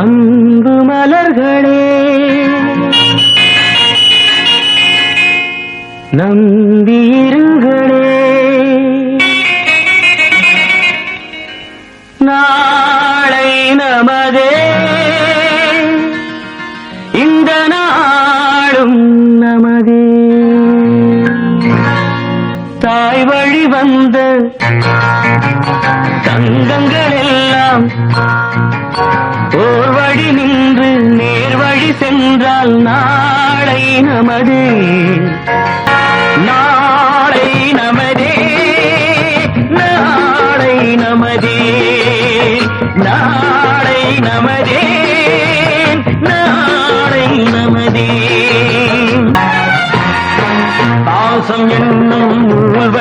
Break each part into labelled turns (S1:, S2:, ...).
S1: அன்பு மலர்களே. நம்பியிருங்களே நாளை நமதே. இந்த நாளும் நமதே. தாய் வழி வந்த தங்கங்கள் எல்லாம் சென்றால் நாளை நமது. நாளை நமதே. நாளை நமதே. நாளை நமதே. நாளை நமதே. பாசம் என்னும்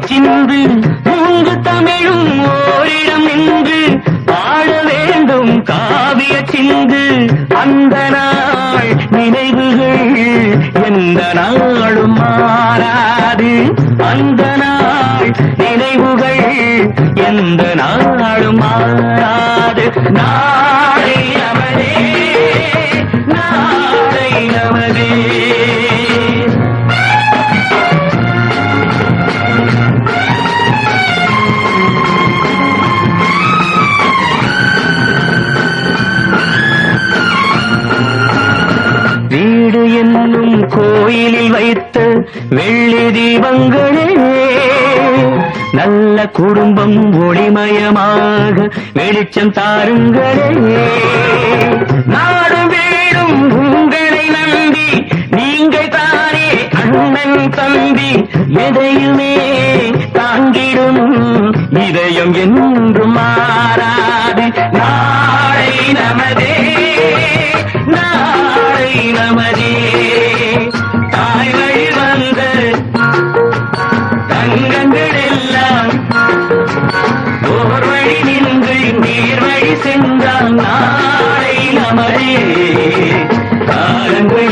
S1: காதிய சிந்து மூன்று தமிழும் ஓரிடம் நின்று பாட வேண்டும் காவிய சிந்து. அந்த நாள் நினைவுகள் எந்த நாளும் மாறாது. அந்த நாள் நினைவுகள் எந்த நாளும் மாறாது. நாளை கோயிலில் வைத்த வெள்ளி தீபங்களே நல்ல குடும்பம் ஒளிமயமாக வெளிச்சம் தாருங்களே. நாடும் வீடும் உங்களை நம்பி நீங்கள் தானே அண்ணன் தம்பி எதையுமே தாங்கிடும் இதயம் என்றுமா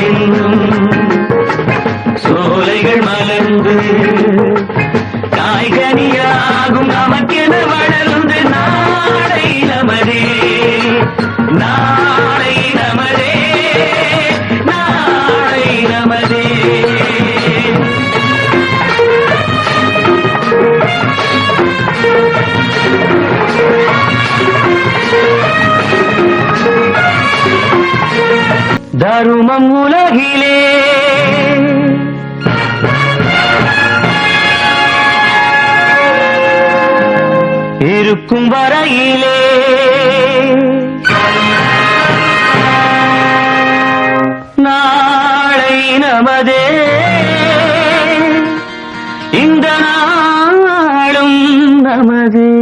S1: காலங்கள் சோலைகள் மலர்ந்து காய்கனியாகும் நமக்கென தருமம் உலகிலே இருக்கும் வரையிலே. நாளை நமதே. இந்த நாளும் நமதே.